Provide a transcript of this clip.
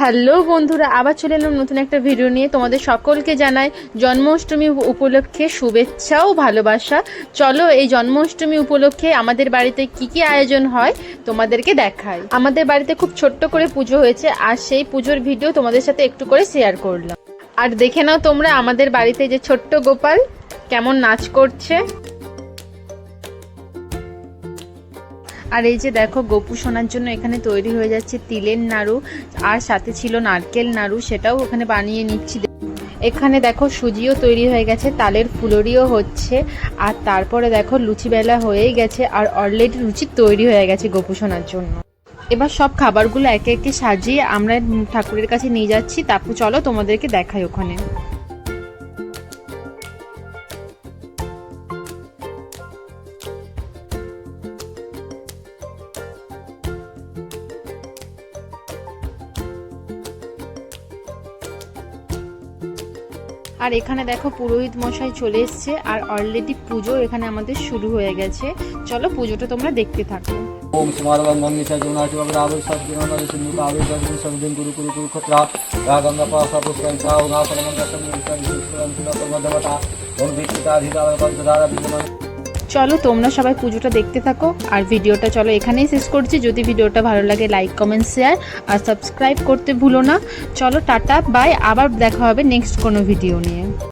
Hello বন্ধুরা, আবার চলে এলাম নতুন একটা ভিডিও নিয়ে। তোমাদের সকলকে জানাই জন্মাষ্টমী উপলক্ষে শুভেচ্ছা ও ভালোবাসা। চলো এই জন্মাষ্টমী উপলক্ষে আমাদের বাড়িতে কি কি আয়োজন হয় তোমাদেরকে দেখাই। আমাদের বাড়িতে খুব ছোট্ট করে পুজো হয়েছে, আর সেই পুজোর ভিডিও তোমাদের সাথে একটু করে শেয়ার করলাম। আর দেখে নাও তোমরা আমাদের বাড়িতে যে ছোট্ট গোপাল, কেমন নাচ করছে। আর এই যে দেখো গোপু সোনার জন্য এখানে তৈরি হয়ে যাচ্ছে তিলের নাড়ু, আর সাথে ছিল নারকেল নাড়ু, সেটাও ওখানে বানিয়ে নিচ্ছি। এখানে দেখো সুজিও তৈরি হয়ে গেছে, তালের ফুলরিও হচ্ছে, আর তারপরে দেখো লুচি বেলা হয়েই গেছে, আর অলরেডি লুচি তৈরি হয়ে গেছে গোপু সোনার জন্য। এবার সব খাবারগুলো একে একে সাজিয়ে আমরা ঠাকুরের কাছে নিয়ে যাচ্ছি, তারপর চলো তোমাদেরকে দেখাই ওখানে। আর এখানে দেখো পুরোহিত মশাই চলে এসছে আর অলরেডি পুজো এখানে আমাদের শুরু হয়ে গেছে চলো পুজোটা তোমরা দেখতে থাকো ওম কুমার গঙ্গী সাজুনাচ বাবরাবে সব জীবন সিন্ধু কাবে সব দিন গুরু গুরু গুরু খত্রা রাগম রপা সব পুষ্করং কাউ গা পরমং দশম নিরন্তর বিষ্ণু অন্তর মধ্যবতা ওম বিষ্ণু কাধিকার বর্ধদারা বিষ্ণু চলো তোমরা সবাই পুজোটা দেখতে থাকো, আর ভিডিওটা চলো এখানেই শেষ করছি। যদি ভিডিওটা ভালো লাগে লাইক কমেন্ট শেয়ার আর সাবস্ক্রাইব করতে ভুলো না। চলো টাটা বাই আবার দেখা হবে নেক্সট কোনো ভিডিও নিয়ে।